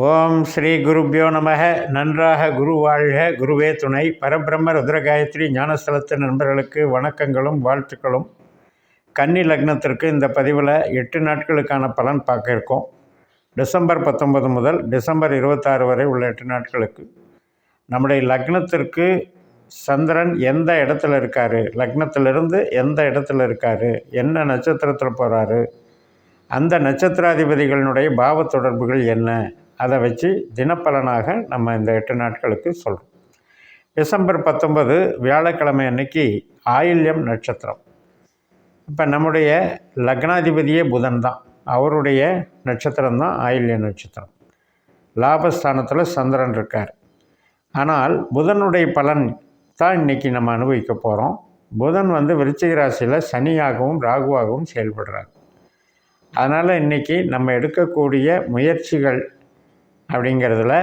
ஓம் ஸ்ரீ குருப்பியோ நமக நன்றாக குரு வாழ்க. குருவே துணை. பரபிரம்ம ருத்ரகாயத்ரி ஞானஸ்தலத்து நண்பர்களுக்கு வணக்கங்களும் வாழ்த்துக்களும். கன்னி லக்னத்திற்கு இந்த பதிவில் எட்டு நாட்களுக்கான பலன் பார்க்க இருக்கோம். டிசம்பர் பத்தொன்பது முதல் டிசம்பர் இருபத்தாறு வரை உள்ள எட்டு நாட்களுக்கு. நம்முடைய லக்னத்திற்கு சந்திரன் எந்த இடத்துல இருக்கார்? லக்னத்திலிருந்து எந்த இடத்துல இருக்கார்? என்ன நட்சத்திரத்தில் போகிறாரு அந்த நட்சத்திராதிபதிகளினுடைய பாவ தொடர்புகள் என்ன? அதை வச்சு தினப்பலனாக நம்ம இந்த எட்டு நாட்களுக்கு சொல்கிறோம் டிசம்பர் பத்தொன்பது வியாழக்கிழமை அன்னைக்கு ஆயில்யம் நட்சத்திரம். இப்போ நம்முடைய லக்னாதிபதியே புதன் தான். அவருடைய நட்சத்திரம் தான் ஆயில்ய நட்சத்திரம். லாபஸ்தானத்தில் சந்திரன் இருக்கார். ஆனால் புதனுடைய பலன் தான் இன்றைக்கி நம்ம அனுபவிக்க போகிறோம் புதன் வந்து விருச்சிக ராசியில் சனியாகவும் ராகுவாகவும் செயல்படுறாங்க அதனால் இன்றைக்கி நம்ம எடுக்கக்கூடிய முயற்சிகள் அப்படிங்கிறதுல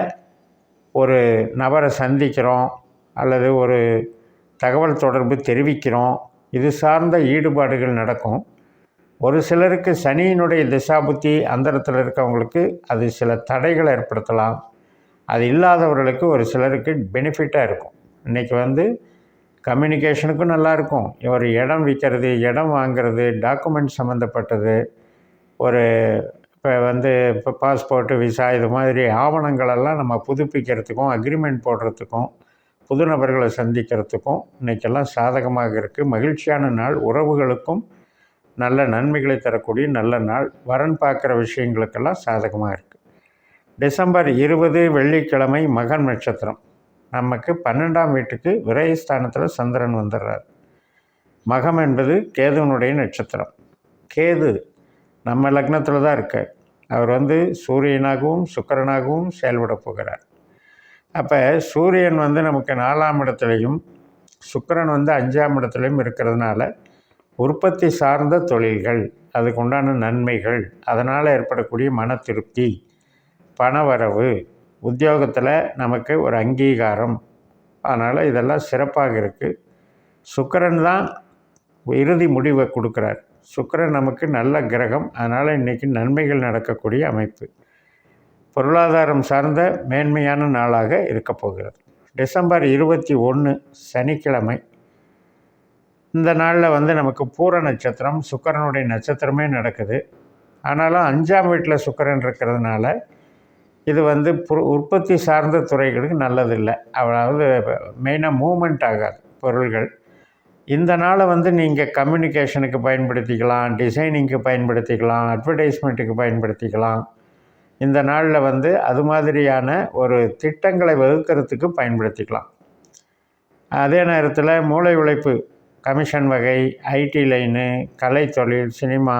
ஒரு நபரை சந்திக்கிறோம் அல்லது ஒரு தகவல் தொடர்பு தெரிவிக்கிறோம். இது சார்ந்த ஈடுபாடுகள் நடக்கும். ஒரு சிலருக்கு சனியினுடைய திசாபுத்தி அந்தரத்தில் இருக்கவங்களுக்கு அது சில தடைகளை ஏற்படுத்தலாம். அது இல்லாதவர்களுக்கு ஒரு சிலருக்கு பெனிஃபிட்டாக இருக்கும். இன்றைக்கி வந்து கம்யூனிகேஷனுக்கும் நல்லாயிருக்கும் ஒரு இடம் விற்கிறது இடம் வாங்கிறது டாக்குமெண்ட் சம்மந்தப்பட்டது ஒரு இப்போ வந்து இப்போ பாஸ்போர்ட்டு விசா இது மாதிரி ஆவணங்களெல்லாம் நம்ம புதுப்பிக்கிறதுக்கும் அக்ரிமெண்ட் போடுறதுக்கும் புது நபர்களை சந்திக்கிறதுக்கும் இன்றைக்கெல்லாம் சாதகமாக இருக்குது மகிழ்ச்சியான நாள். உறவுகளுக்கும் நல்ல நன்மைகளை தரக்கூடிய நல்ல நாள். வரன் பார்க்குற விஷயங்களுக்கெல்லாம் சாதகமாக இருக்குது டிசம்பர் இருபது வெள்ளிக்கிழமை மகன் நட்சத்திரம். நமக்கு பன்னெண்டாம் வீட்டுக்கு விரயஸ்தானத்தில் சந்திரன் வந்துடுறார் மகம் என்பது கேதுவனுடைய நட்சத்திரம். கேது நம்ம லக்னத்தில் தான் இருக்கார். அவர் வந்து சூரியனாகவும் சுக்கரனாகவும் செயல்பட போகிறார். அப்போ சூரியன் வந்து நமக்கு நாலாம் இடத்துலையும் சுக்கரன் வந்து அஞ்சாம் இடத்துலையும் இருக்கிறதுனால உற்பத்தி சார்ந்த தொழில்கள் அதுக்கு உண்டான நன்மைகள் அதனால் ஏற்படக்கூடிய மன திருப்தி பணவரவு உத்தியோகத்தில் நமக்கு ஒரு அங்கீகாரம். அதனால் இதெல்லாம் சிறப்பாக இருக்குது சுக்கரன் தான் இறுதி முடிவை கொடுக்குறார். சுக்கரன் நமக்கு நல்ல கிரகம். அதனால் இன்றைக்கி நன்மைகள் நடக்கக்கூடிய அமைப்பு. பொருளாதாரம் சார்ந்த மேன்மையான நாளாக இருக்கப் போகிறது. டிசம்பர் இருபத்தி ஒன்று சனிக்கிழமை. இந்த நாளில் வந்து நமக்கு பூர நட்சத்திரம் சுக்கரனுடைய நட்சத்திரமே நடக்குது. ஆனாலும் அஞ்சாம் வீட்டில் சுக்கரன் இருக்கிறதுனால இது வந்து உற்பத்தி சார்ந்த துறைகளுக்கு நல்லதில்லை. அதாவது மெயினாக மூமெண்ட் ஆகாது பொருள்கள். இந்த நாளை வந்து நீங்கள் கம்யூனிகேஷனுக்கு பயன்படுத்திக்கலாம் டிசைனிங்க்கு பயன்படுத்திக்கலாம் அட்வர்டைஸ்மெண்ட்டுக்கு பயன்படுத்திக்கலாம். இந்த நாளில் வந்து அது மாதிரியான ஒரு திட்டங்களை வகுக்கிறதுக்கு பயன்படுத்திக்கலாம். அதே நேரத்தில் மூளை உழைப்பு கமிஷன் வகை ஐடி லைனு கலை தொழில் சினிமா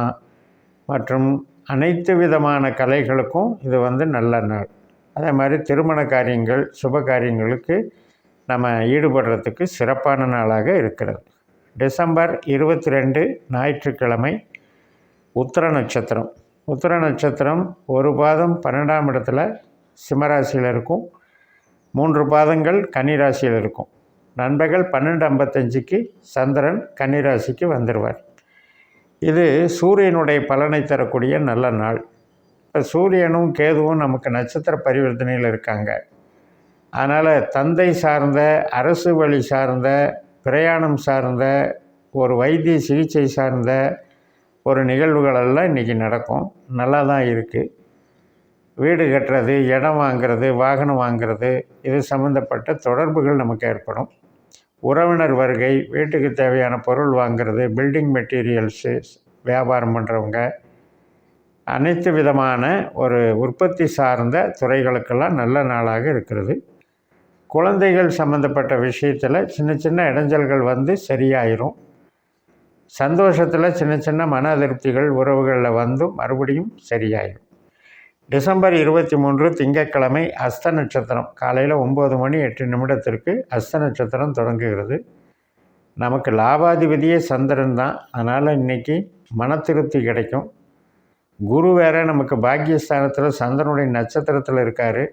மற்றும் அனைத்து விதமான கலைகளுக்கும் இது வந்து நல்ல நாள். அதே மாதிரி திருமண காரியங்கள் சுப காரியங்களுக்கு நம்ம ஈடுபடுறதுக்கு சிறப்பான நாளாக இருக்கிறது. டிசம்பர் இருபத்தி ரெண்டு ஞாயிற்றுக்கிழமை உத்திர நட்சத்திரம். உத்திர நட்சத்திரம் ஒரு பாதம் பன்னெண்டாம் இடத்துல சிம்மராசியில் இருக்கும். மூன்று பாதங்கள் கன்னிராசியில் இருக்கும். நண்பர்கள் பன்னெண்டு ஐம்பத்தஞ்சுக்கு சந்திரன் கன்னிராசிக்கு வந்துடுவார் இது சூரியனுடைய பலனை தரக்கூடிய நல்ல நாள். இப்போ சூரியனும் கேதுவும் நமக்கு நட்சத்திர பரிவர்த்தனையில் இருக்காங்க. அதனால் தந்தை சார்ந்த அரசு வழி சார்ந்த பிரயாணம் சார்ந்த ஒரு வைத்திய சிகிச்சை சார்ந்த ஒரு நிகழ்வுகளெல்லாம் இன்றைக்கி நடக்கும். நல்லா தான் இருக்குது வீடு கட்டுறது இடம் வாங்கிறது வாகனம் வாங்கிறது இது சம்மந்தப்பட்ட தொடர்புகள் நமக்கு ஏற்படும். உறவினர் வருகை வீட்டுக்கு தேவையான பொருள் வாங்கிறது பில்டிங் மெட்டீரியல்ஸு வியாபாரம் பண்ணுறவங்க அனைத்து விதமான ஒரு உற்பத்தி சார்ந்த துறைகளுக்கெல்லாம் நல்ல நாளாக இருக்கிறது. குழந்தைகள் சம்மந்தப்பட்ட விஷயத்தில் சின்ன சின்ன இடைஞ்சல்கள் வந்து சரியாயிரும். சந்தோஷத்தில் சின்ன சின்ன மன அதிருப்திகள் உறவுகளில் வந்து மறுபடியும் சரியாயிடும் டிசம்பர் இருபத்தி மூன்று திங்கட்கிழமை அஸ்த நட்சத்திரம். காலையில் ஒம்பது மணி எட்டு நிமிடத்திற்கு அஸ்த நட்சத்திரம் தொடங்குகிறது. நமக்கு லாபாதிபதியே சந்திரன் தான். அதனால் இன்றைக்கி மன திருப்தி கிடைக்கும். குரு வேற நமக்கு பாக்கியஸ்தானத்தில் சந்திரனுடைய நட்சத்திரத்தில் இருக்கார்.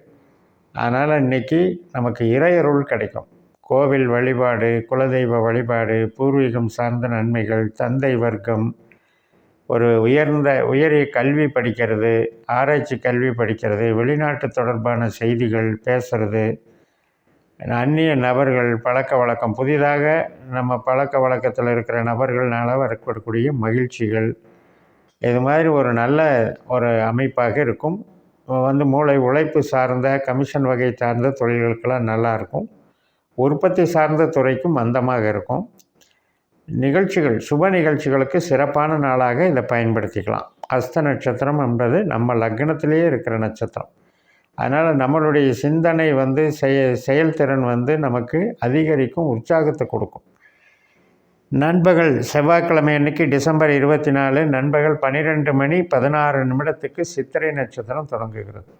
அதனால் இன்றைக்கி நமக்கு இறையருள் கிடைக்கும். கோவில் வழிபாடு குலதெய்வ வழிபாடு பூர்வீகம் சார்ந்த நன்மைகள் தந்தை வர்க்கம் ஒரு உயர்ந்த உயரிய கல்வி படிக்கிறது ஆராய்ச்சி கல்வி படிக்கிறது வெளிநாட்டு தொடர்பான செய்திகள் பேசுகிறது அந்நிய நபர்கள் பழக்க வழக்கம் புதிதாக நம்ம பழக்க வழக்கத்தில் இருக்கிற நபர்கள்னால வரக்கூடிய மகிழ்ச்சிகள் இது மாதிரி ஒரு நல்ல ஒரு அமைப்பாக இருக்கும். வந்து மூளை உழைப்பு சார்ந்த கமிஷன் வகை சார்ந்த தொழில்களுக்கெல்லாம் நல்லாயிருக்கும் உற்பத்தி சார்ந்த துறைக்கும் மந்தமாக இருக்கும். நிகழ்ச்சிகள் சுப நிகழ்ச்சிகளுக்கு சிறப்பான நாளாக இதை பயன்படுத்திக்கலாம். அஸ்த நட்சத்திரம் என்பது நம்ம லக்னத்திலேயே இருக்கிற நட்சத்திரம். அதனால் நம்மளுடைய சிந்தனை வந்து செய செயல்திறன் வந்து நமக்கு அதிகரிக்கும் உற்சாகத்தை கொடுக்கும். நண்பகல் செவ்வாய்க்கிழமை அன்னைக்கு டிசம்பர் இருபத்தி நாலு நண்பகல் பன்னிரெண்டு மணி பதினாறு நிமிடத்துக்கு சித்திரை நட்சத்திரம் தொடங்குகிறது.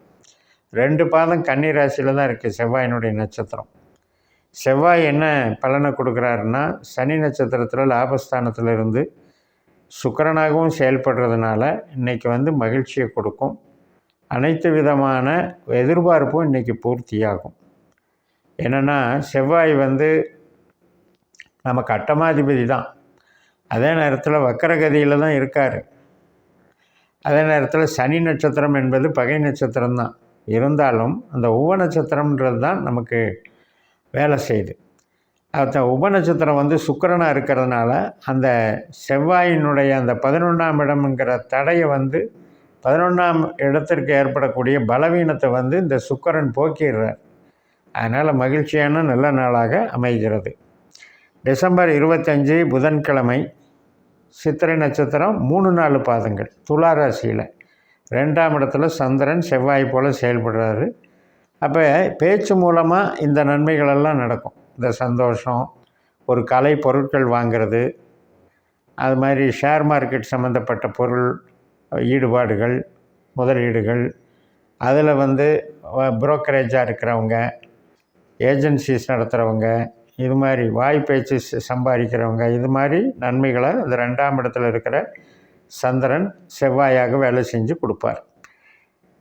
ரெண்டு பாதம் கன்னி ராசியில் தான் இருக்குது செவ்வாயினுடைய நட்சத்திரம். செவ்வாய் என்ன பலனை கொடுக்குறாருன்னா சனி நட்சத்திரத்தில் லாபஸ்தானத்தில் இருந்து சுக்கரனாகவும் செயல்படுறதுனால இன்றைக்கி வந்து மகிழ்ச்சியை கொடுக்கும். அனைத்து விதமான எதிர்பார்ப்பும் இன்றைக்கி பூர்த்தியாகும். என்னென்னா செவ்வாய் வந்து நம்ம கட்டமாதிபதி தான். அதே நேரத்தில் வக்கரகதியில் தான் இருக்கார். அதே நேரத்தில் சனி நட்சத்திரம் என்பது பகை நட்சத்திரம் தான். இருந்தாலும் அந்த உவ நட்சத்திரம்ன்றது தான் நமக்கு வேலை செய்யுது. அந்த உப நட்சத்திரம் வந்து சுக்கரனாக இருக்கிறதுனால அந்த செவ்வாயினுடைய அந்த பதினொன்றாம் இடம்ங்கிற தடையை வந்து பதினொன்றாம் இடத்திற்கு ஏற்படக்கூடிய பலவீனத்தை வந்து இந்த சுக்கரன் போக்கிடுறார். அதனால் மகிழ்ச்சியான நல்ல நாளாக அமைகிறது. டிசம்பர் இருபத்தஞ்சி புதன்கிழமை சித்திரை நட்சத்திரம் மூணு நாலு பாதங்கள் துலா ராசியில். ரெண்டாம் இடத்துல சந்திரன் செவ்வாய் போல் செயல்படுறாரு. அப்போ பேச்சு மூலமாக இந்த நன்மைகளெல்லாம் நடக்கும். இந்த சந்தோஷம் ஒரு கலை பொருட்கள் வாங்கிறது அது மாதிரி ஷேர் மார்க்கெட் சம்மந்தப்பட்ட பொருள் ஈடுபாடுகள் முதலீடுகள் அதில் வந்து புரோக்கரேஜாக இருக்கிறவங்க ஏஜென்சிஸ் நடத்துகிறவங்க இது மாதிரி வாய் பேச்சு சம்பாதிக்கிறவங்க இது மாதிரி நன்மைகளை அந்த ரெண்டாம் இடத்துல இருக்கிற சந்திரன் செவ்வாயாக வேலை செஞ்சு கொடுப்பார்.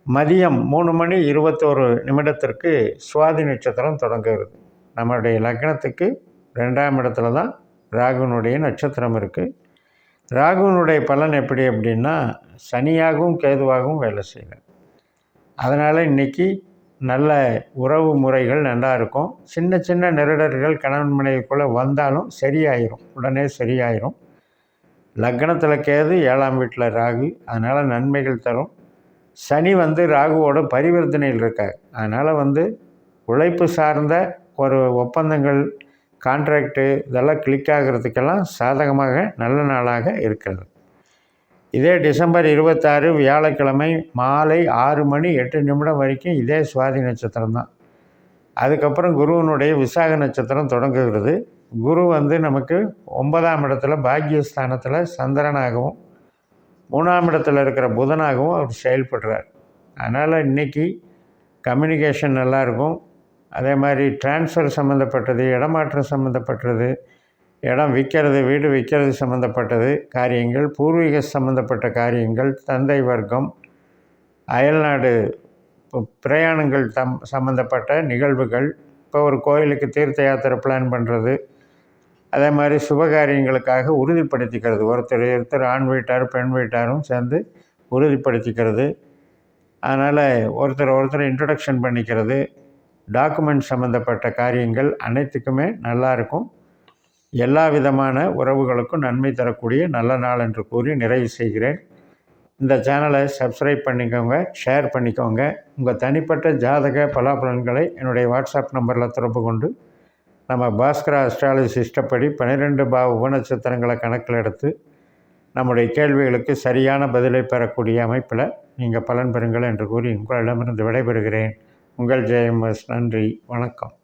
மதியம் மூணு மணி இருபத்தோரு நிமிடத்திற்கு சுவாதி நட்சத்திரம் தொடங்குகிறது. நம்மளுடைய லக்னத்துக்கு ரெண்டாம் இடத்துல தான் ராகுனுடைய நட்சத்திரம் இருக்குது ராகுனுடைய பலன் எப்படி அப்படின்னா சனியாகவும் கேதுவாகவும் வேலை செய்யணும் அதனால் இன்றைக்கி நல்ல உறவு முறைகள் நல்லா இருக்கும். சின்ன சின்ன நெருடர்கள் கணவன் மனைவிக்குள்ளே வந்தாலும் சரியாயிரும். உடனே சரியாயிரும். லக்னத்தில் கேது ஏழாம் வீட்டில் ராகு. அதனால் நன்மைகள் தரும். சனி வந்து ராகுவோட பரிவர்த்தனையில் இருக்கார். அதனால் வந்து உழைப்பு சார்ந்த ஒரு ஒப்பந்தங்கள் கான்ட்ராக்டு இதெல்லாம் கிளிக் ஆகிறதுக்கெல்லாம் சாதகமாக நல்ல நாளாக இருக்கிறது. இதே டிசம்பர் இருபத்தாறு வியாழக்கிழமை மாலை ஆறு மணி எட்டு நிமிடம் வரைக்கும் இதே சுவாதி நட்சத்திரம் தான். அதுக்கப்புறம் குருவனுடைய விசாக நட்சத்திரம் தொடங்குகிறது. குரு வந்து நமக்கு ஒன்பதாம் இடத்துல பாக்யஸ்தானத்தில் சந்திரனாகவும் மூணாம் இடத்துல இருக்கிற புதனாகவும் அவர் செயல்படுறார். அதனால் இன்றைக்கி கம்யூனிகேஷன் நல்லாயிருக்கும் அதே மாதிரி டிரான்ஸ்ஃபர் சம்மந்தப்பட்டது இடமாற்றம் சம்மந்தப்பட்டது இடம் விற்கிறது வீடு விற்கிறது சம்மந்தப்பட்டது காரியங்கள் பூர்வீக சம்மந்தப்பட்ட காரியங்கள் தந்தை வர்க்கம் அயல்நாடு பிரயாணங்கள் தம் சம்மந்தப்பட்ட நிகழ்வுகள். இப்போ ஒரு கோயிலுக்கு தீர்த்த யாத்திரை பிளான் பண்ணுறது அதே மாதிரி சுபகாரியங்களுக்காக உறுதிப்படுத்திக்கிறது. ஒருத்தர் ஒருத்தர் ஆண் வீட்டார் பெண் வீட்டாரும் சேர்ந்து உறுதிப்படுத்திக்கிறது. அதனால் ஒருத்தர் ஒருத்தர் இன்ட்ரடக்ஷன் பண்ணிக்கிறது. டாக்குமெண்ட் சம்மந்தப்பட்ட காரியங்கள் அனைத்துக்குமே நல்லாயிருக்கும் எல்லா விதமான உறவுகளுக்கும் நன்மை தரக்கூடிய நல்ல நாள் என்று கூறி நிறைவு செய்கிறேன். இந்த சேனலை சப்ஸ்கிரைப் பண்ணிக்கோங்க ஷேர் பண்ணிக்கோங்க. உங்கள் தனிப்பட்ட ஜாதக பலாபலன்களை என்னுடைய வாட்ஸ்அப் நம்பரில் தொடர்பு கொண்டு நம்ம பாஸ்கரா அஸ்ட்ராலஜி சிஸ்டப்படி பன்னிரெண்டு பா உபநட்சத்திரங்களை கணக்கில் எடுத்து நம்முடைய கேள்விகளுக்கு சரியான பதிலை பெறக்கூடிய அமைப்பில் நீங்கள் பலன் பெறுங்கள் என்று கூறி உங்களிடமிருந்து விடைபெறுகிறேன். உங்கள் ஜெயமஸ் நன்றி. வணக்கம்.